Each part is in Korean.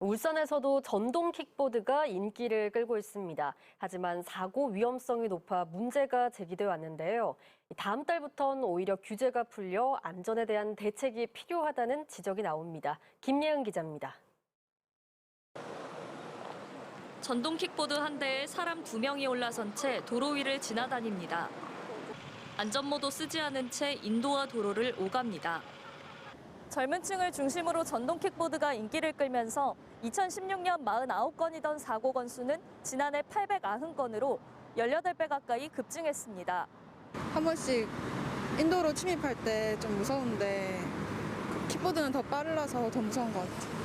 울산에서도 전동 킥보드가 인기를 끌고 있습니다. 하지만 사고 위험성이 높아 문제가 제기돼 왔는데요. 다음 달부터는 오히려 규제가 풀려 안전에 대한 대책이 필요하다는 지적이 나옵니다. 김예은 기자입니다. 전동 킥보드 한 대에 사람 두 명이 올라선 채 도로 위를 지나다닙니다. 안전모도 쓰지 않은 채 인도와 도로를 오갑니다. 젊은 층을 중심으로 전동 킥보드가 인기를 끌면서 2016년 49건이던 사고 건수는 지난해 890건으로 18배 가까이 급증했습니다. 한 번씩 인도로 침입할 때 좀 무서운데 그 킥보드는 더 빨라서 더 무서운 것 같아요.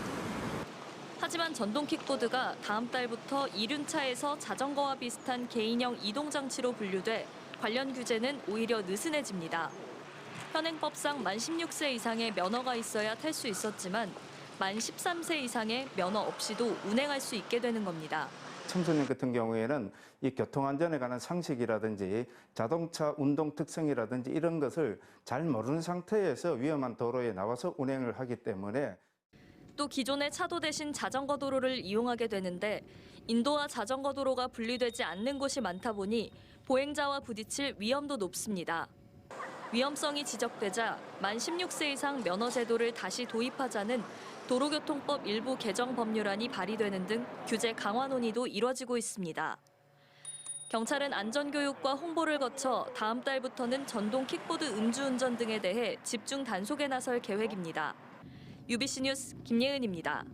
하지만 전동 킥보드가 다음 달부터 이륜차에서 자전거와 비슷한 개인형 이동 장치로 분류돼 관련 규제는 오히려 느슨해집니다. 현행법상 만 16세 이상의 면허가 있어야 탈 수 있었지만 만 13세 이상의 면허 없이도 운행할 수 있게 되는 겁니다. 청소년 같은 경우에는 이 교통안전에 관한 상식이라든지 자동차 운동 특성이라든지 이런 것을 잘 모르는 상태에서 위험한 도로에 나와서 운행을 하기 때문에 또 기존의 차도 대신 자전거 도로를 이용하게 되는데 인도와 자전거 도로가 분리되지 않는 곳이 많다 보니 보행자와 부딪힐 위험도 높습니다. 위험성이 지적되자 만 16세 이상 면허 제도를 다시 도입하자는 도로교통법 일부 개정 법률안이 발의되는 등 규제 강화 논의도 이뤄지고 있습니다. 경찰은 안전교육과 홍보를 거쳐 다음 달부터는 전동 킥보드 음주운전 등에 대해 집중 단속에 나설 계획입니다. UBC 뉴스 김예은입니다.